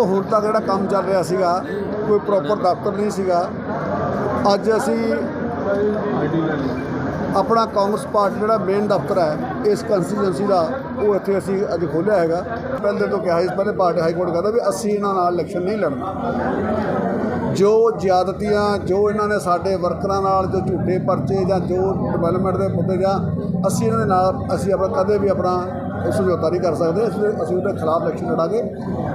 ਦੇਖੋ, ਹੁਣ ਤੱਕ ਜਿਹੜਾ ਕੰਮ ਚੱਲ ਰਿਹਾ ਸੀਗਾ, ਕੋਈ ਪ੍ਰੋਪਰ ਦਫ਼ਤਰ ਨਹੀਂ ਸੀਗਾ। ਅੱਜ ਅਸੀਂ ਆਪਣਾ ਕਾਂਗਰਸ ਪਾਰਟੀ ਜਿਹੜਾ ਮੇਨ ਦਫ਼ਤਰ ਹੈ, ਇਸ ਕੰਸਟੀਚੁਐਂਸੀ ਦਾ, ਉਹ ਇੱਥੇ ਅਸੀਂ ਅੱਜ ਖੋਲ੍ਹਿਆ ਹੈਗਾ। ਪਹਿਲੇ ਤੋਂ ਕਿਹਾ ਸੀ, ਪਹਿਲੇ ਪਾਰਟੀ ਹਾਈ ਕੋਰਟ ਕਹਿੰਦਾ ਵੀ ਅਸੀਂ ਇਹਨਾਂ ਨਾਲ ਇਲੈਕਸ਼ਨ ਨਹੀਂ ਲੜਨਾ। ਜੋ ਜ਼ਿਆਦਤੀਆਂ, ਜੋ ਇਹਨਾਂ ਨੇ ਸਾਡੇ ਵਰਕਰਾਂ ਨਾਲ ਜੋ ਝੂਠੇ ਪਰਚੇ ਜਾਂ ਜੋ ਡਿਵੈਲਪਮੈਂਟ ਦੇ ਮੁੱਦੇ ਜਾਂ ਅਸੀਂ ਇਹਨਾਂ ਦੇ ਨਾਲ, ਅਸੀਂ ਆਪਣਾ ਕਦੇ ਵੀ ਆਪਣਾ ਸਮਝੌਤਾ ਨਹੀਂ ਕਰ ਸਕਦੇ ਇਸ ਲਈ ਅਸੀਂ ਉਹਦੇ ਖਿਲਾਫ ਇਲੈਕਸ਼ਨ ਲੜਾਂਗੇ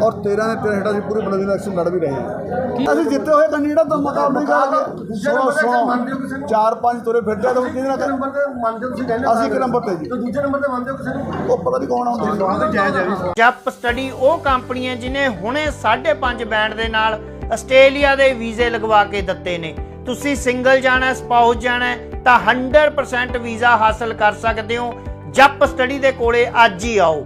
ਔਰ 13 ਦੇ 13 ਅਸੀਂ ਪੂਰੀ ਬਲਦੀ ਇਲੈਕਸ਼ਨ ਲੜ ਵੀ ਰਹੇ ਹਾਂ। ਅਸੀਂ ਜਿੱਤੇ ਹੋਏ ਕੈਂਡੀਡੇਟ ਤੋਂ ਮੁਕਾਬਲਾ ਨਹੀਂ ਕਰਾਂਗੇ ਸੁਣੋ ਸੁਣੋ। ਚਾਰ ਪੰਜ ਤੁਰੇ ਫਿਰਦੇ ਤਾਂ ਕਿਹਦੇ ਨਾਲ ਨੰਬਰ ਤੇ ਮੰਨਦੇ ਤੁਸੀਂ ਕਹਿੰਦੇ ਅਸੀਂ ਇੱਕ ਨੰਬਰ ਤੇ ਜੀ। ਤੇ ਦੂਜੇ ਨੰਬਰ ਤੇ ਮੰਨਦੇ ਹੋ ਕਿਸੇ ਨੂੰ? ਉਹ ਪਤਾ ਨਹੀਂ ਕੌਣ ਆਉਂਦਾ। ਜਾਇਜ਼ ਹੈ ਜੱਪ ਸਟੱਡੀ ਉਹ ਕੰਪਨੀ ਹੈ ਜਿਨੇ ਹੁਣੇ 5.5 ਬੈਂਡ ਦੇ ਨਾਲ ਆਸਟ੍ਰੇਲੀਆ ਦੇ ਵੀਜ਼ੇ ਲਗਵਾ ਕੇ ਦਿੱਤੇ ਨੇ। ਤੁਸੀਂ ਸਿੰਗਲ ਜਾਣਾ ਸਪਾਊਸ ਜਾਣਾ ਤਾਂ 100% ਵੀਜ਼ਾ ਹਾਸਲ ਕਰ ਸਕਦੇ ਹੋ। ਜੱਪ ਸਟੱਡੀ ਦੇ ਕੋਲੇ ਅੱਜ ਹੀ ਆਓ।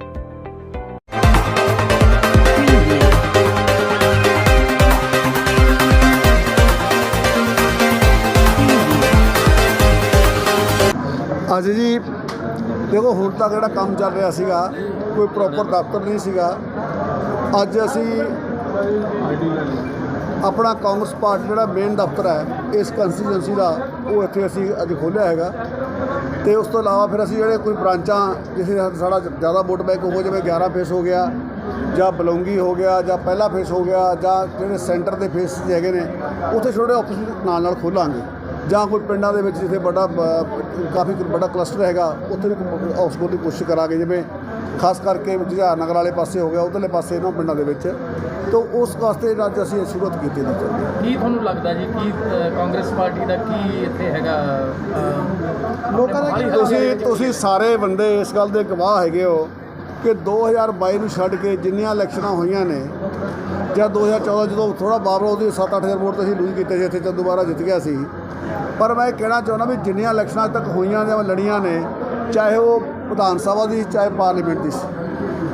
ਅੱਜ ਜੀ, ਦੇਖੋ, ਹੁਣ ਤੱਕ ਜਿਹੜਾ ਕੰਮ ਚੱਲ ਰਿਹਾ ਸੀਗਾ, ਕੋਈ ਪ੍ਰੋਪਰ ਦਫ਼ਤਰ ਨਹੀਂ ਸੀਗਾ। ਅੱਜ ਅਸੀਂ ਆਪਣਾ ਕਾਂਗਰਸ ਪਾਰਟੀ ਜਿਹੜਾ ਮੇਨ ਦਫ਼ਤਰ ਹੈ, ਇਸ ਕੰਸਟੀਚੁਐਂਸੀ ਦਾ, ਉਹ ਇੱਥੇ ਅਸੀਂ ਅੱਜ ਖੋਲ੍ਹਿਆ ਹੈਗਾ। ਤੇ ਉਸ ਤੋਂ ਇਲਾਵਾ ਫਿਰ ਅਸੀਂ ਜਿਹੜੇ ਕੋਈ ਬ੍ਰਾਂਚਾਂ ਜਿਸੇ ਸਾਡਾ ਜ਼ਿਆਦਾ ਵੋਟ ਬੈਂਕ ਹੋ ਜਿਵੇਂ 11 ਫੇਸ ਹੋ ਗਿਆ, ਜਾਂ ਬਲੌਂਗੀ ਹੋ ਗਿਆ, ਜਾਂ ਪਹਿਲਾ ਫੇਸ ਹੋ ਗਿਆ, ਜਾਂ ਜਿਹੜੇ ਸੈਂਟਰ ਦੇ ਫੇਸ ਹੈਗੇ ਨੇ, ਉੱਥੇ ਛੋਟੇ ਆਫਿਸ ਨਾਲ ਨਾਲ ਖੋਲਾਂਗੇ। ਜਾਂ ਕੋਈ ਪਿੰਡਾਂ ਦੇ ਵਿੱਚ ਜਿੱਥੇ ਵੱਡਾ ਕਾਫੀ ਵੱਡਾ ਕਲਸਟਰ ਹੈਗਾ, ਉੱਥੇ ਵੀ ਹਾਊਸ ਖੋਲ੍ਹਣ ਦੀ ਕੋਸ਼ਿਸ਼ ਕਰਾਂਗੇ, ਜਿਵੇਂ ਖਾਸ ਕਰਕੇ ਜੁਝਾਰ ਨਗਰ ਵਾਲੇ ਪਾਸੇ ਹੋ ਗਿਆ ਉਧਰਲੇ ਪਾਸੇ ਇਹਨਾਂ ਪਿੰਡਾਂ ਦੇ ਵਿੱਚ। ਤਾਂ ਉਸ ਵਾਸਤੇ ਅੱਜ ਅਸੀਂ ਇਹ ਸ਼ੁਰੂਆਤ ਕੀਤੀ ਜੀ ਕੀ ਤੁਹਾਨੂੰ ਲੱਗਦਾ ਜੀ ਕੀ ਕਾਂਗਰਸ ਪਾਰਟੀ ਦਾ ਕੀ ਇੱਥੇ ਹੈਗਾ ਲੋਕਾਂ ਦਾ ਮੋਹਾਲੀ ਤੁਸੀਂ ਦੇ ਤੁਸੀਂ ਸਾਰੇ ਬੰਦੇ ਇਸ ਗੱਲ ਦੇ ਗਵਾਹ ਹੈਗੇ ਹੋ ਕਿ 2022 ਨੂੰ ਛੱਡ ਕੇ ਜਿੰਨੀਆਂ ਇਲੈਕਸ਼ਨਾਂ ਹੋਈਆਂ ਨੇ ਜਾਂ 2014 ਜਦੋਂ ਥੋੜਾ ਬਾਬਰ ਉਹਦੀ 7-8000 ਵੋਟ ਤੇ ਅਸੀਂ ਲੂਜ਼ ਕੀਤੇ ਸੀ ਇੱਥੇ ਚੰਦੂ ਬਾਰਾ ਜਿੱਤ ਗਿਆ ਸੀ। ਪਰ ਮੈਂ ਇਹ ਕਹਿਣਾ ਚਾਹੁੰਦਾ ਵੀ ਜਿੰਨੀਆਂ ਇਲੈਕਸ਼ਨਾਂ ਤੱਕ ਹੋਈਆਂ ਜਾਂ ਲੜੀਆਂ ਨੇ ਚਾਹੇ ਉਹ ਵਿਧਾਨ ਸਭਾ ਦੀ ਚਾਹੇ ਪਾਰਲੀਮੈਂਟ ਦੀ ਸੀ।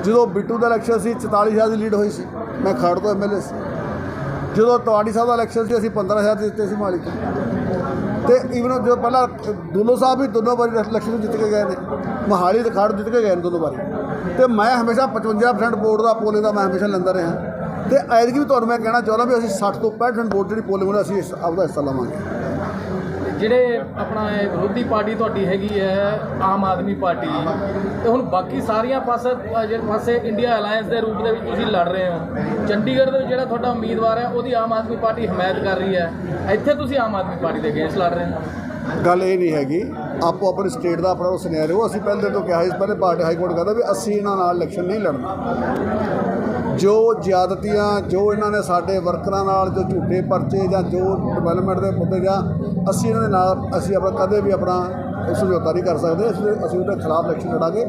ਜਦੋਂ ਬਿੱਟੂ ਦਾ ਇਲੈਕਸ਼ਨ ਸੀ 44000 ਦੀ ਲੀਡ ਹੋਈ ਸੀ। ਮੈਂ ਖੜ ਤੋਂ ਐਮਐਲਏ ਸੀ। ਜਦੋਂ ਤੁਹਾਡੀ ਸਾਹਿਬ ਦਾ ਇਲੈਕਸ਼ਨ ਸੀ, ਅਸੀਂ 15000 ਦੇ ਦਿੱਤੇ ਸੀ ਮਾਲੀ ਤੇ ਇਵਨ ਜਦੋਂ ਪਹਿਲਾਂ ਦੋਨੋਂ ਸਾਹਿਬ ਵੀ ਦੋਨੋਂ ਵਾਰੀ ਇਲੈਕਸ਼ਨ ਜਿੱਤ ਕੇ ਗਏ ਨੇ। ਮਹਾਲੀ ਤੇ ਖੜ ਜਿੱਤ ਕੇ ਗਏ ਨੇ ਦੋਨੋਂ ਵਾਰੀ। ਤੇ ਮੈਂ ਹਮੇਸ਼ਾ 55% ਵੋਟ ਦਾ ਪੋਲਿੰਗ ਦਾ ਮੈਂ ਹਮੇਸ਼ਾ ਲੈਂਦਾ ਰਿਹਾ। ਤੇ ਐਤਕੀ ਵੀ ਤੁਹਾਨੂੰ ਮੈਂ ਕਹਿਣਾ ਚਾਹੁੰਦਾ ਵੀ ਅਸੀਂ 60 ਤੋਂ 65% ਵੋਟ ਜਿਹੜੀ ਪੋਲਿੰਗ ਹੋਣੀ ਅਸੀਂ ਇਸ- ਆਪਦਾ ਹਿੱਸਾ ਲਵਾਂਗੇ। ਜਿਹੜੇ ਆਪਣਾ ਇਹ ਵਿਰੋਧੀ ਪਾਰਟੀ ਤੁਹਾਡੀ ਹੈਗੀ ਹੈ, ਆਮ ਆਦਮੀ ਪਾਰਟੀ, ਤੇ ਹੁਣ ਬਾਕੀ ਸਾਰੀਆਂ ਪਾਸੇ ਜਿਹੜੇ ਪਾਸੇ ਇੰਡੀਆ ਅਲਾਈਅੰਸ ਦੇ ਰੂਪ ਦੇ ਵਿੱਚ ਤੁਸੀਂ ਲੜ ਰਹੇ ਹੋ, ਚੰਡੀਗੜ੍ਹ ਦੇ ਵਿੱਚ ਜਿਹੜਾ ਤੁਹਾਡਾ ਉਮੀਦਵਾਰ ਹੈ, ਉਹਦੀ ਆਮ ਆਦਮੀ ਪਾਰਟੀ ਹਮਾਇਤ ਕਰ ਰਹੀ ਹੈ, ਇੱਥੇ ਤੁਸੀਂ ਆਮ ਆਦਮੀ ਪਾਰਟੀ ਦੇ ਅਗੇਂਸਟ ਲੜ ਰਹੇ ਹੋ। ਗੱਲ ਇਹ ਨਹੀਂ ਹੈਗੀ ਆਪੋ ਆਪਣੀ ਸਟੇਟ ਦਾ ਆਪਣਾ ਸਿਨੈਰੀਓ ਅਸੀਂ ਪਹਿਲੇ ਤੋਂ ਕਿਹਾ ਸੀ, ਪਹਿਲੇ ਪਾਰਟੀ ਹਾਈ ਕੋਰਟ ਕਹਿੰਦਾ ਵੀ ਅਸੀਂ ਇਹਨਾਂ ਨਾਲ ਇਲੈਕਸ਼ਨ ਨਹੀਂ ਲੜਨਾ। ਜੋ ਜ਼ਿਆਦਤੀਆਂ, ਜੋ ਇਹਨਾਂ ਨੇ ਸਾਡੇ ਵਰਕਰਾਂ ਨਾਲ, ਜੋ ਝੂਠੇ ਪਰਚੇ ਜਾਂ ਜੋ ਡਿਵੈਲਪਮੈਂਟ ਦੇ ਮੁੱਦੇ ਜਾਂ ਅਸੀਂ ਇਹਨਾਂ ਦੇ ਨਾਲ, ਅਸੀਂ ਆਪਣਾ ਕਦੇ ਵੀ ਆਪਣਾ ਸਮਝੌਤਾ ਨਹੀਂ ਕਰ ਸਕਦੇ ਇਸ ਲਈ ਅਸੀਂ ਉਹਦੇ ਖਿਲਾਫ ਇਲੈਕਸ਼ਨ ਲੜਾਂਗੇ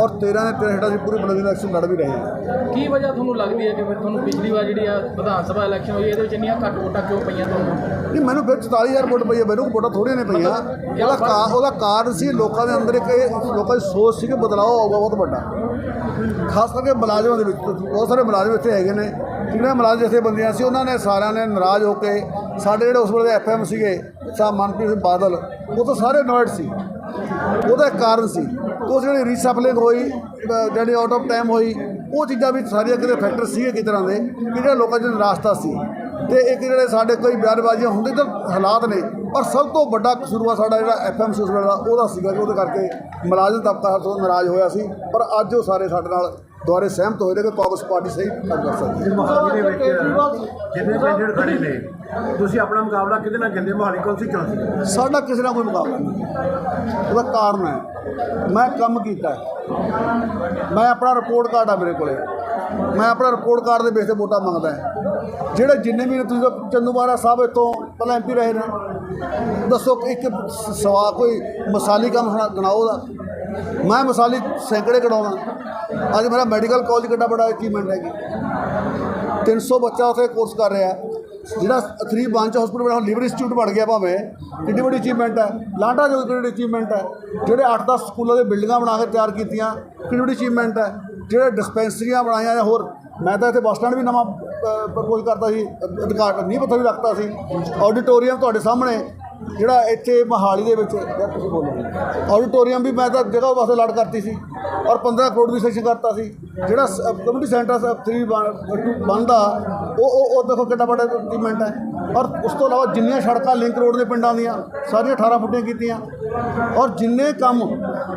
ਔਰ 13 ਦੇ 13 ਅਸੀਂ ਪੂਰੀ ਬਲਦੀ ਇਲੈਕਸ਼ਨ ਲੜ ਵੀ ਰਹੇ ਹਾਂ। ਕੀ ਵਜ੍ਹਾ ਤੁਹਾਨੂੰ ਲੱਗਦੀ ਹੈ ਕਿ ਫਿਰ ਤੁਹਾਨੂੰ ਪਿਛਲੀ ਵਾਰ ਜਿਹੜੀ ਆ ਵਿਧਾਨ ਸਭਾ ਇਲੈਕਸ਼ਨ ਹੋਈ ਇਹਦੇ ਵਿੱਚ ਇੰਨੀਆਂ ਘੱਟ ਵੋਟਾਂ ਕਿਉਂ ਪਈਆਂ ਤੁਹਾਨੂੰ? ਨਹੀਂ ਮੈਨੂੰ ਫਿਰ 44000 ਵੋਟ ਪਈ ਹੈ ਮੈਨੂੰ ਵੋਟਾਂ ਥੋੜ੍ਹੀਆਂ ਨੇ ਪਈਆਂ। ਉਹਦਾ ਕਾ ਉਹਦਾ ਕਾਰਨ ਸੀ ਲੋਕਾਂ ਦੇ ਅੰਦਰ ਇੱਕ ਲੋਕਾਂ ਦੀ ਸੋਚ ਸੀ ਕਿ ਬਦਲਾਅ ਆਊਗਾ ਬਹੁਤ ਵੱਡਾ। ਖਾਸ ਕਰਕੇ ਮੁਲਾਜ਼ਮਾਂ ਦੇ ਵਿੱਚ ਬਹੁਤ ਸਾਰੇ ਮੁਲਾਜ਼ਮ ਇੱਥੇ ਹੈਗੇ ਨੇ। ਜਿਹੜੇ ਮੁਲਾਜ਼ਮ ਜਥੇਬੰਦੀਆਂ ਸੀ ਉਹਨਾਂ ਨੇ ਸਾਰਿਆਂ ਨੇ ਨਾਰਾਜ਼ ਹੋ ਕੇ ਸਾਡੇ ਜਿਹੜੇ ਉਸ ਵੇਲੇ ਐਫਐਮ ਸੀਗੇ ਸਾ ਮਨਪ੍ਰੀਤ ਸਿੰਘ ਬਾਦਲ, ਉਹ ਤਾਂ ਸਾਰੇ ਨੋਇਡ ਸੀ। ਉਹਦਾ ਇੱਕ ਕਾਰਨ ਸੀ। ਉਹ ਜਿਹੜੀ ਰੀਸੈਪਲਿੰਗ ਹੋਈ ਜਿਹੜੀ ਆਊਟ ਆਫ ਟਾਈਮ ਹੋਈ, ਉਹ ਚੀਜ਼ਾਂ ਵੀ ਸਾਰੀਆਂ ਕਿਤੇ ਫੈਕਟਰ ਸੀਗੇ ਕਿਸ ਤਰ੍ਹਾਂ ਦੇ, ਕਿ ਜਿਹੜੇ ਲੋਕਾਂ 'ਚ ਨਿਰਾਸ਼ਤਾ ਸੀ। ਤੇ ਇੱਕ ਜਿਹੜੇ ਸਾਡੇ ਕੋਈ ਬਿਆਨਬਾਜ਼ੀਆਂ ਹੁੰਦੀ ਤਾਂ ਹਾਲਾਤ ਨੇ, ਪਰ ਸਭ ਤੋਂ ਵੱਡਾ ਕਸੂਰਵਾ ਸਾਡਾ ਜਿਹੜਾ ਐਫਐਮ ਸੀ ਉਸ ਦਾ, ਉਹਦਾ ਸੀਗਾ ਕਿ ਉਹਦੇ ਕਰਕੇ ਮੁਲਾਜ਼ਮ ਤਬਕਾ ਸਾਡੇ ਤੋਂ ਨਾਰਾਜ਼ ਹੋਇਆ ਸੀ। ਪਰ ਅੱਜ ਉਹ ਸਾਰੇ ਸਾਡੇ ਨਾਲ ਦੁਆਰੇ ਸਹਿਮਤ ਹੋਏ ਨੇ ਕਿ ਕਾਂਗਰਸ ਪਾਰਟੀ ਸਹੀ ਕੰਮ ਕਰ ਸਕਦੀ ਹੈ। ਮੋਹਾਲੀ ਦੇ ਵਿੱਚ ਜਿੰਨੇ ਕੈਂਡੀਡੇਟ ਖੜੇ ਨੇ ਤੁਸੀਂ ਆਪਣਾ ਮੁਕਾਬਲਾ ਕਿਹਦੇ ਨਾਲ ਕਹਿੰਦੇ ਮੋਹਾਲੀ ਕੌਂਸਟੀਚੁਐਂਸੀ ਸਾਡਾ ਕਿਸੇ ਨਾਲ ਕੋਈ ਮੁਕਾਬਲਾ ਨਹੀਂ। ਉਹਦਾ ਕਾਰਨ ਹੈ ਮੈਂ ਕੰਮ ਕੀਤਾ। ਮੈਂ ਆਪਣਾ ਰਿਪੋਰਟ ਕਾਰਡ ਆ ਮੇਰੇ ਕੋਲੇ। ਮੈਂ ਆਪਣਾ ਰਿਪੋਰਟ ਕਾਰਡ ਦੇ ਬੇਸ ਤੇ ਵੋਟਾਂ ਮੰਗਦਾ ਹਾਂ। ਜਿਹੜੇ ਜਿੰਨੇ ਵੀ ਤੁਸੀਂ ਚੰਦੂਮਾਰਾ ਸਾਹਿਬ ਇੱਥੋਂ ਪਹਿਲਾਂ ਐਮਪੀ ਰਹੇ ਨੇ। ਦੱਸੋ ਇੱਕ ਸਵਾ ਕੋਈ ਮਸਾਲੀ ਕੰਮ ਗਣਾਓ ਦਾ ਮੈਂ ਮਸਾਲੀ ਸੈਂਕੜੇ ਕਢਾਉਣਾ। ਅੱਜ ਮੇਰਾ ਮੈਡੀਕਲ ਕਾਲਜ ਕਿੱਡਾ ਬੜਾ ਅਚੀਵਮੈਂਟ ਹੈਗੀ 300 ਬੱਚਾ ਉੱਥੇ ਕੋਰਸ ਕਰ ਰਿਹਾ ਜਿਹੜਾ 3 ਬੰਚ ਹਸਪੀਟਲ ਬਣਾ ਲਿਵਰ ਇੰਸਟੀਚਿਊਟ ਬਣ ਗਿਆ ਭਾਵੇਂ ਕਿੰਨੀ ਵੱਡੀ ਅਚੀਵਮੈਂਟ ਹੈ। ਲਾਂਡਾ ਜੋ ਕਿੰਨੀ ਅਚੀਵਮੈਂਟ ਹੈ। ਜਿਹੜੇ 8-10 ਸਕੂਲਾਂ ਦੇ ਬਿਲਡਿੰਗਾਂ ਬਣਾ ਕੇ ਤਿਆਰ ਕੀਤੀਆਂ ਕਿੰਨੀ ਵੱਡੀ ਅਚੀਵਮੈਂਟ ਹੈ। ਜਿਹੜੇ ਡਿਸਪੈਂਸਰੀਆਂ ਬਣਾਈਆਂ ਜਾਂ ਹੋਰ, ਮੈਂ ਤਾਂ ਇੱਥੇ ਬੱਸ ਸਟੈਂਡ ਵੀ ਨਵਾਂ ਪ੍ਰਪੋਜ਼ ਕਰਦਾ ਸੀ ਅਧਿਕਾਰ ਨਹੀਂ ਪਤਾ ਵੀ ਰੱਖਤਾ ਸੀ। ਆਡੀਟੋਰੀਅਮ ਤੁਹਾਡੇ ਸਾਹਮਣੇ ਜਿਹੜਾ ਇੱਥੇ ਮਹਾਲੀ ਦੇ ਵਿੱਚ ਯਾਰ ਤੁਸੀਂ ਬੋਲੋ। ਆਡੀਟੋਰੀਅਮ ਵੀ ਮੈਂ ਤਾਂ ਜਗ੍ਹਾ ਵਾਸਤੇ ਲੜ ਕਰਤੀ ਸੀ ਔਰ 15 ਕਰੋੜ ਵੀ ਸੈਸ਼ਨ ਕਰਤਾ ਸੀ। ਜਿਹੜਾ ਕਮਿਊਨਿਟੀ ਸੈਂਟਰ 3 ਬਣਦਾ, ਉਹ ਉਹ ਉਹ ਦੇਖੋ ਕਿੰਨਾ ਵੱਡਾ ਅਚੀਵਮੈਂਟ ਹੈ। ਔਰ ਉਸ ਤੋਂ ਇਲਾਵਾ ਜਿੰਨੀਆਂ ਸੜਕਾਂ ਲਿੰਕ ਰੋਡ ਦੇ ਪਿੰਡਾਂ ਦੀਆਂ, ਸਾਰੀਆਂ 18 ਫੁੱਟੀਆਂ ਕੀਤੀਆਂ। ਔਰ ਜਿੰਨੇ ਕੰਮ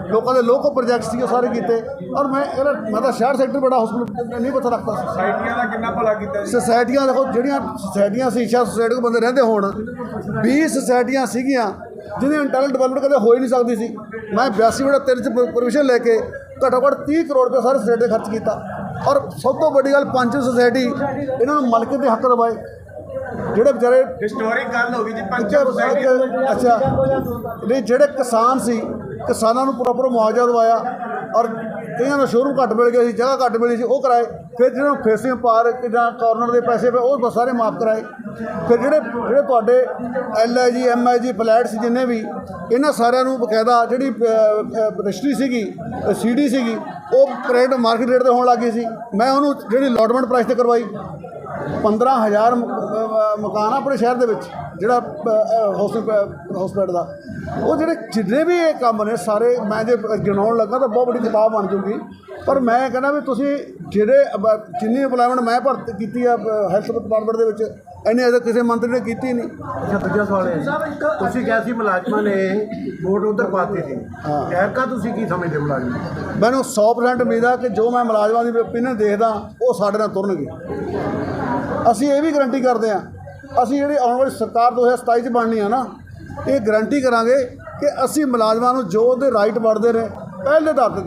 ਲੋਕਾਂ ਦੇ ਲੋਕੋ ਪ੍ਰੋਜੈਕਟ ਸੀ ਉਹ ਸਾਰੇ ਕੀਤੇ। ਔਰ ਮੈਂ ਇਹਦਾ ਮੈਂ ਤਾਂ ਸ਼ਹਿਰ ਸੈਕਟਰ ਬੜਾ ਹਸਪੀਟਲ ਨਹੀਂ ਪਤਾ ਰੱਖਦਾ ਸੀ। ਸਾਈਟੀਆਂ ਦਾ ਕਿੰਨਾ ਭਲਾ ਕੀਤਾ ਸੁਸਾਇਟੀਆਂ ਦੇਖੋ ਜਿਹੜੀਆਂ ਸੁਸਾਇਟੀਆਂ ਸੀ ਸ਼ਾਇਦ ਸੁਸਾਇਟੀ ਕੋ ਬੰਦੇ ਰਹਿੰਦੇ ਹੋਣ 20 ਸੁਸਾਇਟੀਆਂ ਸੀਗੀਆਂ ਜਿਹਦੇ ਇੰਟਰਨਲ ਡਿਵੈਲਪਮੈਂਟ ਕਦੇ ਹੋ ਹੀ ਨਹੀਂ ਸਕਦੀ ਸੀ। ਮੈਂ 82 ਬੜਾ ਤਿੰਨ ਚ ਪਰਮਿਸ਼ਨ ਲੈ ਕੇ ਘੱਟੋ ਘੱਟ 30 ਕਰੋੜ ਰੁਪਏ ਸਾਰੇ ਸੁਸਾਇਟੀ ਖਰਚ ਕੀਤਾ। ਔਰ ਸਭ ਤੋਂ ਵੱਡੀ ਗੱਲ ਪੰਜ ਸੁਸਾਇਟੀ ਇਹਨਾਂ ਨੂੰ ਮਲਕੇ ਦੇ ਹੱਕ ਦਵਾਏ। ਜਿਹੜੇ ਵਿਚਾਰੇ ਹਿਸਟੋਰਿਕ ਗੱਲ ਹੋ ਗਈ ਜੀ ਅੱਛਾ ਅੱਛਾ। ਨਹੀਂ ਜਿਹੜੇ ਕਿਸਾਨ ਸੀ ਕਿਸਾਨਾਂ ਨੂੰ ਪ੍ਰੋਪਰ ਮੁਆਵਜ਼ਾ ਦਵਾਇਆ ਔਰ ਕਈਆਂ ਦਾ ਸ਼ੋਰੂਮ ਘੱਟ ਮਿਲ ਗਿਆ ਸੀ ਜਗ੍ਹਾ ਘੱਟ ਮਿਲੀ ਸੀ ਉਹ ਕਰਾਏ। ਫਿਰ ਜਿਹਨਾਂ ਨੂੰ ਫੇਸਿੰਗ ਪਾਰਕ ਜਾਂ ਕਾਰਨਰ ਦੇ ਪੈਸੇ ਪਏ ਉਹ ਸਾਰੇ ਮਾਫ ਕਰਾਏ। ਫਿਰ ਜਿਹੜੇ ਜਿਹੜੇ ਤੁਹਾਡੇ ਐਲ ਆਈ ਜੀ ਐਮ ਆਈ ਜੀ ਫਲੈਟਸ ਜਿੰਨੇ ਵੀ ਇਹਨਾਂ ਸਾਰਿਆਂ ਨੂੰ ਬਕਾਇਦਾ ਜਿਹੜੀ ਰਜਿਸਟਰੀ ਸੀਗੀ ਸੀ ਡੀ ਸੀਗੀ ਉਹ ਪ੍ਰਾਈਵੇਟ ਮਾਰਕੀਟ ਰੇਟ ਤੇ ਹੋਣ ਲੱਗੀ ਸੀ। ਮੈਂ ਉਹਨੂੰ ਜਿਹੜੀ ਲੋਟਮੈਂਟ ਪ੍ਰਾਈਸ ਤੇ ਕਰਵਾਈ 15000 ਮਕਾਨ ਆ ਆਪਣੇ ਸ਼ਹਿਰ ਦੇ ਵਿੱਚ ਜਿਹੜਾ ਹਸਪੀਟਲ ਦਾ। ਉਹ ਜਿਹੜੇ ਜਿੰਨੇ ਵੀ ਇਹ ਕੰਮ ਨੇ ਸਾਰੇ ਮੈਂ ਜੇ ਗਿਣਾਉਣ ਲੱਗਾ ਤਾਂ ਬਹੁਤ ਵੱਡੀ ਕਿਤਾਬ ਬਣ ਜੂਗੀ। ਪਰ ਮੈਂ ਕਹਿੰਦਾ ਵੀ ਤੁਸੀਂ ਜਿਹੜੇ ਜਿੰਨੀ ਇੰਪਲੋਇਮੈਂਟ ਮੈਂ ਭਰਤੀ ਕੀਤੀ ਆ ਹੈਲਥ ਡਿਪਾਰਟਮੈਂਟ ਦੇ ਵਿੱਚ ਇੰਨੇ ਅਜੇ ਕਿਸੇ ਮੰਤਰੀ ਨੇ ਕੀਤੀ ਨਹੀਂ। ਅੱਛਾ ਦੂਜਾ ਸਵਾਲ ਹੈ ਤੁਸੀਂ ਕਿਹਾ ਸੀ ਮੁਲਾਜ਼ਮਾਂ ਨੇ ਵੋਟ ਉਧਰ ਪਾਤੀ ਸੀ। ਹਾਂ। ਐਰਕਾ ਤੁਸੀਂ ਕੀ ਸਮਝਦੇ ਮੁਲਾਜ਼ਮ? ਮੈਨੂੰ 100% ਉਮੀਦ ਆ ਕਿ ਜੋ ਮੈਂ ਮੁਲਾਜ਼ਮਾਂ ਦੀ ਓਪੀਨੀਅਨ ਦੇਖਦਾ ਉਹ ਸਾਡੇ ਨਾਲ ਤੁਰਨਗੇ। ਅਸੀਂ ਇਹ ਵੀ ਗਾਰੰਟੀ ਕਰਦੇ ਆ ਅਸੀਂ ਜਿਹੜੀ ਆਉਣ ਵਾਲੀ ਸਰਕਾਰ 2027 ਚ ਬਣਨੀ ਆ ਨਾ ਇਹ ਗਾਰੰਟੀ ਕਰਾਂਗੇ ਕਿ ਅਸੀਂ ਮੁਲਾਜ਼ਮਾਂ ਨੂੰ ਜੋ ਉਹਦੇ ਰਾਈਟ ਬਣਦੇ ਨੇ ਪਹਿਲੇ ਆਧਾਰ ਤੇ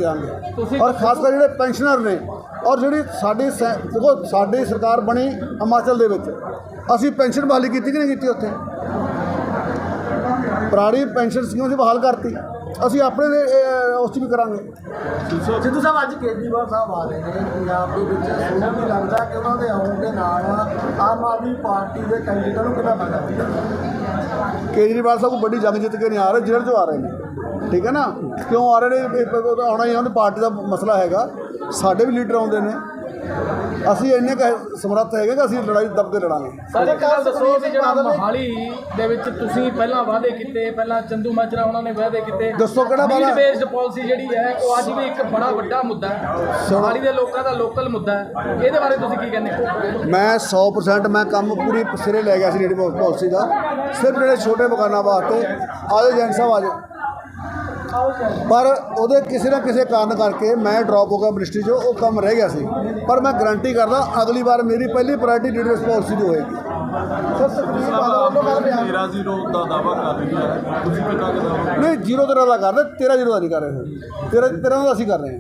ਤੁਸੀਂ- ਔਰ ਖਾਸ ਕਰ ਜਿਹੜੇ ਪੈਨਸ਼ਨਰ ਨੇ ਔਰ ਜਿਹੜੀ ਸਾਡੀ ਦੇਖੋ ਸਾਡੀ ਸਰਕਾਰ ਬਣੀ ਹਿਮਾਚਲ ਦੇ ਵਿੱਚ ਅਸੀਂ ਪੈਨਸ਼ਨ ਬਹਾਲੀ ਕੀਤੀ ਕਿ ਨਹੀਂ ਕੀਤੀ ਉੱਥੇ? ਪੁਰਾਣੀ ਪੈਨਸ਼ਨ ਸਕੀਮ ਦੀ ਬਹਾਲ ਕਰਤੀ। ਅਸੀਂ ਆਪਣੇ ਦੇ, ਅਹ, ਉਸ 'ਚ ਵੀ ਕਰਾਂਗੇ। ਸਿੱਧੂ ਸਾਹਿਬ ਅੱਜ ਕੇਜਰੀਵਾਲ ਸਾਹਿਬ ਆ ਰਹੇ ਨੇ ਪੰਜਾਬ ਦੇ ਵਿੱਚ। ਤੁਹਾਨੂੰ ਵੀ ਲੱਗਦਾ ਕਿ ਉਹਨਾਂ ਦੇ ਆਉਣ ਦੇ ਨਾਲ ਆਮ ਆਦਮੀ ਪਾਰਟੀ ਦੇ ਕੈਂਡੀਡੇਟਾਂ ਨੂੰ ਕਿੰਨਾ ਫਾਇਦਾ ਹੋਵੇਗਾ ਕੇਜਰੀਵਾਲ ਸਾਹਿਬ ਕੋਈ ਵੱਡੀ ਜੰਗ ਜਿੱਤ ਕੇ ਨਹੀਂ ਆ ਰਹੇ ਜਿਹੜੇ 'ਚੋਂ ਆ ਰਹੇ ਨੇ। ਠੀਕ ਹੈ ਨਾ? ਕਿਉਂ ਆ ਰਹੇ ਨੇ? ਇਹ- ਇਹ- ਉਹ ਤਾਂ ਆਉਣਾ ਹੀ ਆ, ਉਹਨਾਂ ਦੀ ਪਾਰਟੀ ਦਾ ਮਸਲਾ ਹੈਗਾ। ਸਾਡੇ ਵੀ ਲੀਡਰ ਆਉਂਦੇ ਨੇ। ਅਸੀਂ ਇੰਨੇ ਕੁ ਸਮਰੱਥ ਹੈਗੇ ਕਿ ਅਸੀਂ ਲੜਾਈ ਦਬ ਕੇ ਲੜਾਂਗੇ। ਸਰ ਗੱਲ ਦੱਸੋ ਵੀ ਜਿਹੜਾ ਮੋਹਾਲੀ ਦੇ ਵਿੱਚ ਤੁਸੀਂ ਪਹਿਲਾਂ ਵਾਅਦੇ ਕੀਤੇ ਪਹਿਲਾਂ ਚੰਦੂ ਮਾਜਰਾ ਉਹਨਾਂ ਨੇ ਵਾਅਦੇ ਕੀਤੇ। ਦੱਸੋ ਕਿਹੜਾ ਵਾਅਦਾ? ਬੇਸਡ ਪਾਲਿਸੀ ਜਿਹੜੀ ਹੈ ਉਹ ਅੱਜ ਵੀ ਇੱਕ ਬੜਾ ਵੱਡਾ ਮੁੱਦਾ ਹੈ। ਮੋਹਾਲੀ ਦੇ ਲੋਕਾਂ ਦਾ ਲੋਕਲ ਮੁੱਦਾ ਹੈ। ਇਹਦੇ ਬਾਰੇ ਤੁਸੀਂ ਕੀ ਕਹਿੰਦੇ ਹੋ? ਮੈਂ 100% ਮੈਂ ਕੰਮ ਪੂਰੀ ਸਿਰੇ ਲੈ ਗਿਆ ਸੀ ਜਿਹੜੀ ਪਾਲਿਸੀ ਦਾ। ਸਿਰਫ ਜਿਹੜੇ ਛੋਟੇ ਮਕਾਨਾਂ ਵਾਸਤੇ ਆਜੋ ਜੈਨ ਸਾਹਿਬ ਆਜੋ ਪਰ ਉਹਦੇ ਕਿਸੇ ਨਾ ਕਿਸੇ ਕਾਰਨ ਕਰਕੇ ਮੈਂ ਡ੍ਰੌਪ ਹੋ ਗਿਆ ਮਿਨਿਸਟਰੀ 'ਚੋਂ, ਉਹ ਕੰਮ ਰਹਿ ਗਿਆ ਸੀ। ਪਰ ਮੈਂ ਗਰੰਟੀ ਕਰਦਾ, ਅਗਲੀ ਵਾਰ ਮੇਰੀ ਪਹਿਲੀ ਪ੍ਰਾਇੋਰਟੀ ਲੀਡਰਸ਼ਿਪ ਪਾਲਿਸੀ ਦੀ ਹੋਏਗੀ। ਸਰ ਸੁਖਬੀਰ ਬਾਦਲ ਵੱਲੋਂ ਕੱਲ੍ਹ ਬਿਆਨ ਮੇਰਾ ਜ਼ੀਰੋ ਦਾ ਦਾਵਾ ਕਰ ਰਹੀ ਹੈ। ਤੁਸੀਂ ਕਿੰਨਾ ਕੁ ਦਾਵਾ ਨਹੀਂ ਜ਼ੀਰੋ ਤੇਰਾ ਦਾ ਕਰਦੇ ਤੇਰਾ ਜ਼ੀਰੋ ਦਾ ਨਹੀਂ ਕਰ ਰਹੇ ਤੇਰਾ ਤੇਰਾ ਦਾ ਅਸੀਂ ਕਰ ਰਹੇ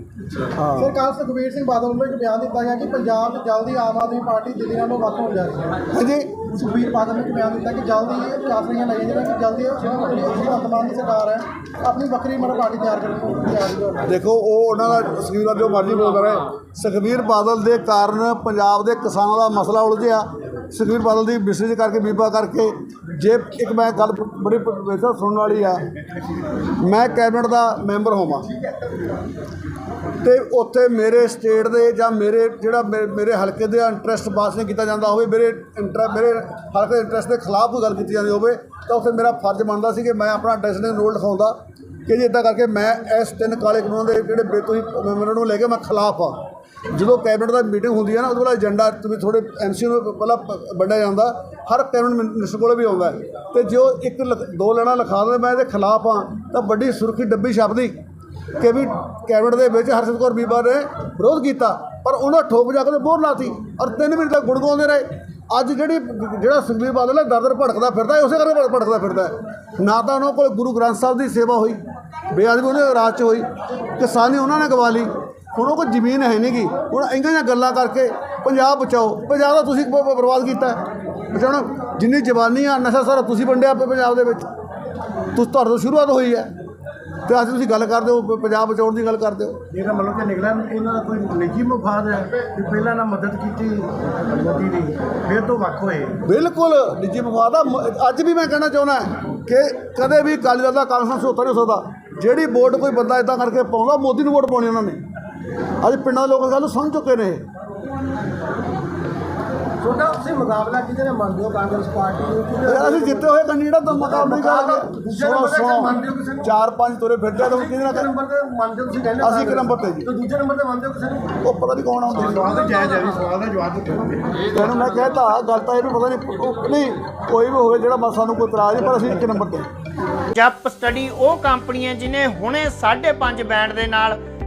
ਹਾਂ। ਸਰ ਕੱਲ੍ਹ ਸੁਖਬੀਰ ਸਿੰਘ ਬਾਦਲ ਵੱਲੋਂ ਇੱਕ ਬਿਆਨ ਦਿੱਤਾ ਗਿਆ ਕਿ ਪੰਜਾਬ 'ਚ ਜਲਦੀ ਆਮ ਆਦਮੀ ਪਾਰਟੀ ਦਿੱਲੀ ਨਾਲੋਂ ਵੱਧ ਹੋਣ ਜਾ ਰਹੀ ਹੈ। ਹਾਂਜੀ। ਸੁਖਬੀਰ ਬਾਦਲ ਨੇ ਇੱਕ ਬਿਆਨ ਦਿੱਤਾ ਕਿ ਜਲਦੀ ਇਹ ਕਾਸਰੀਆਂ ਲਾਈਆਂ ਜਿਹੜੀਆਂ ਕਿ ਜਲਦੀ ਜਿਹੜੀ ਭਗਵੰਤ ਮਾਨ ਦੀ ਸਰਕਾਰ ਹੈ ਆਪਣੀ ਵੱਖਰੀ ਮਰ ਪਾਰਟੀ ਤਿਆਰ ਕਰਨ ਨੂੰ ਤਿਆਰ ਹੋ ਦੇਖੋ ਉਹ ਉਹਨਾਂ ਦਾ ਸੁਖਬੀਰ ਬਾਦਲ ਜੋ ਮਰਜ਼ੀ ਬੋਲਦਾ ਰਹੇ ਸੁਖਬੀਰ ਬਾਦਲ ਦੇ ਕਾਰਨ ਪੰਜਾਬ ਦੇ ਕਿਸਾਨਾਂ ਦਾ ਮਸਲਾ ਉਲਝਿਆ। ਸੁਖਬੀਰ ਬਾਦਲ ਦੀ ਮਿਸਰੀ ਕਰਕੇ, ਬੀਬਾ ਕਰਕੇ, ਜੇ ਇੱਕ ਮੈਂ ਗੱਲ ਬੜੀ ਵੇਸਾ ਸੁਣਨ ਵਾਲੀ ਆ, ਮੈਂ ਕੈਬਨਿਟ ਦਾ ਮੈਂਬਰ ਹੋਵਾਂ। ਤੇ ਉੱਥੇ ਮੇਰੇ ਸਟੇਟ ਦੇ ਜਾਂ ਮੇਰੇ ਜਿਹੜਾ ਮੇ- ਮੇਰੇ ਹਲਕੇ ਦੇ ਇੰਟਰਸਟ ਪਾਸ ਨਹੀਂ ਕੀਤਾ ਜਾਂਦਾ ਹੋਵੇ, ਮੇਰੇ ਇੰਟਰ ਮੇਰੇ ਹਲਕੇ ਦੇ ਇੰਟਰਸਟ ਦੇ ਖਿਲਾਫ ਕੋਈ ਗੱਲ ਕੀਤੀ ਜਾਂਦੀ ਹੋਵੇ, ਤਾਂ ਉੱਥੇ ਮੇਰਾ ਫਰਜ਼ ਬਣਦਾ ਸੀ ਕਿ ਮੈਂ ਆਪਣਾ ਡੈਸੀਜਨ ਰੋਲ ਲਿਖਾਉਂਦਾ ਕਿ ਜੇ ਇਦਾਂ ਕਰਕੇ ਮੈਂ ਇਸ ਤਿੰਨ ਕਾਲੇ ਕਾਨੂੰਨ ਦੇ ਜਿਹੜੇ ਬੇ- ਤੁਸੀਂ ਮੈਂਬਰਾਂ ਨੂੰ ਲੈ ਕੇ ਮੈਂ ਖਿਲਾਫ ਆ ਜਦੋਂ ਕੈਬਨਿਟ ਦਾ ਮੀਟਿੰਗ ਹੁੰਦੀ ਹੈ ਨਾ, ਉਹਦੇ ਵਾਲਾ ਏਜੰਡਾ ਤੁਸੀਂ ਥੋੜੇ ਐਮਸੀ ਨੂੰ ਪਹਿਲਾਂ ਪ- ਵੰਡਿਆ ਜਾਂਦਾ, ਹਰ ਕੈਬਨਿਟ ਮਿਨਿਸਟਰ ਕੋਲ ਵੀ ਆਉਂਦਾ ਹੈ। ਜੇ ਉਹ ਇੱਕ ਲਿਖ- ਦੋ ਲੈਣਾ ਲਿਖਾ ਦਿੰਦੇ, ਮੈਂ ਇਹਦੇ ਖਿਲਾਫ ਆ ਤਾਂ ਵੱਡੀ ਸੁਰਖੀ ਡੱਬੀ ਛਪਦੀ ਕਿ ਵੀ ਕੈਬਨਿਟ ਦੇ ਵਿੱਚ ਹਰਸਿਤ ਕੌਰ ਬੀਬਾ ਨੇ ਵਿਰੋਧ ਕੀਤਾ, ਪਰ ਉਹਨਾਂ ਠੋਪ ਜਾ ਕੇ ਬੋਰ ਲਾਤੀ ਔਰ ਤਿੰਨ ਮਹੀਨੇ ਤੱਕ ਗੁੜਗਾਉਂਦੇ ਰਹੇ ਅੱਜ ਜਿਹੜੀ, ਜਿਹੜਾ ਸੁਖਬੀਰ ਬਾਦਲ ਹੈ ਦਰ ਭੜਕਦਾ ਫਿਰਦਾ ਹੈ, ਉਸੇ ਕਰਕੇ ਭੜਕਦਾ ਫਿਰਦਾ ਹੈ ਨਾ ਤਾਂ ਉਹਨਾਂ ਕੋਲ ਗੁਰੂ ਗ੍ਰੰਥ ਸਾਹਿਬ ਦੀ ਸੇਵਾ ਹੋਈ, ਬੇਅਦਬੀ ਉਹਨੇ ਰਾਜ 'ਚ ਹੋਈ, ਕਿਸਾਨੀ ਉਹਨਾਂ ਨੇ ਗਵਾ ਲਈ ਹੁਣ ਉਹ ਕੋਈ ਜ਼ਮੀਨ ਹੈ ਨਹੀਂ ਗੀ ਹੁਣ ਇੰਗਾਂ ਜਿਹੀਆਂ ਗੱਲਾਂ ਕਰਕੇ ਪੰਜਾਬ ਬਚਾਓ। ਪੰਜਾਬ ਦਾ ਤੁਸੀਂ ਬਰਬਾਦ ਕੀਤਾ। ਬਚਾਉਣਾ ਜਿੰਨੀ ਜਵਾਨੀ ਆ ਨਸ਼ਾ ਸਾਰਾ ਤੁਸੀਂ ਵੰਡਿਆ ਪੰਜਾਬ ਦੇ ਵਿੱਚ। ਤੁਸੀਂ ਤੁਹਾਡੇ ਤੋਂ ਸ਼ੁਰੂਆਤ ਹੋਈ ਹੈ। ਤੇ ਅੱਜ ਤੁਸੀਂ ਗੱਲ ਕਰਦੇ ਹੋ ਪੰਜਾਬ ਬਚਾਉਣ ਦੀ ਗੱਲ ਕਰਦੇ ਹੋ। ਇਹਦਾ ਮਤਲਬ ਕਿ ਨਿਕਲਿਆ ਇਹਨਾਂ ਦਾ ਕੋਈ ਨਿੱਜੀ ਮਫਾਦ ਹੈ ਕਿ ਪਹਿਲਾਂ ਨਾ ਮਦਦ ਕੀਤੀ ਮੋਦੀ ਦੀ। ਫਿਰ ਤੋਂ ਵੱਖ ਹੋਏ। ਬਿਲਕੁਲ ਨਿੱਜੀ ਮਫਾਦ ਆ। ਅੱਜ ਵੀ ਮੈਂ ਕਹਿਣਾ ਚਾਹੁੰਦਾ ਕਿ ਕਦੇ ਵੀ ਅਕਾਲੀ ਦਲ ਦਾ ਕਾਂਗਰਸ ਸੋਤਾ ਨਹੀਂ ਹੋ ਸਕਦਾ। ਜਿਹੜੀ ਵੋਟ ਕੋਈ ਬੰਦਾ ਇਦਾਂ ਕਰਕੇ ਪਾਉਂਦਾ ਮੋਦੀ ਨੂੰ ਵੋਟ ਪਾਉਣੀ ਉਹਨਾਂ ਨੇ। ਅੱਜ ਪਿੰਡਾਂ ਦੇ ਲੋਕ ਗੱਲ ਨੂੰ ਸਮਝ ਚੁੱਕੇ ਨੇ। ਤੁਹਾਡਾ ਤੁਸੀਂ ਮੁਕਾਬਲਾ ਕਿਹਦੇ ਨਾਲ ਮੰਨਦੇ ਹੋ? ਕਾਂਗਰਸ ਪਾਰਟੀ ਨੂੰ ਅਸੀਂ ਜਿੱਤੇ ਹੋਏ ਕੈਂਡੀਡੇਟ ਦਾ ਮੁਕਾਬਲਾ ਹੀ ਕਰਾਂਗੇ ਦੂਜੇ ਨੰਬਰ ਤੇ ਮੰਨਦੇ ਹੋ ਕਿਸੇ ਨੂੰ? ਚਾਰ ਪੰਜ ਤੋਰੇ ਫਿਰਦੇ ਤਾਂ ਕਿਹਦੇ ਨਾਲ ਨੰਬਰ ਤੇ ਮੰਨਦੇ ਤੁਸੀਂ ਕਹਿੰਦੇ ਅਸੀਂ ਇੱਕ ਨੰਬਰ ਤੇ ਜੀ। ਤੇ ਦੂਜੇ ਨੰਬਰ ਤੇ ਮੰਨਦੇ ਹੋ ਕਿਸੇ ਨੂੰ? ਉਹ ਪਤਾ ਨਹੀਂ ਕੌਣ ਆਉਂਦੇ। ਸਵਾਲ ਤਾਂ ਜਾਇਜ਼ ਹੈ ਸਵਾਲ ਦਾ ਜਵਾਬ ਦਿੱਤਾ ਤੈਨੂੰ ਮੈਂ ਕਹਿਤਾ ਗੱਲ ਤਾਂ ਇਹ ਵੀ ਪਤਾ ਨਹੀਂ ਨਹੀਂ ਕੋਈ ਵੀ ਹੋਵੇ ਜਿਹੜਾ ਮਸਾ ਨੂੰ ਕੋਈ ਇਤਰਾਜ਼ ਨਹੀਂ ਪਰ ਅਸੀਂ ਇੱਕ ਨੰਬਰ ਤੇ। ਜੱਪ ਸਟੱਡੀ ਉਹ ਕੰਪਨੀ ਹੈ ਜਿਨੇ ਹੁਣੇ 5.5 ਬੈਂਡ ਦੇ ਨਾਲ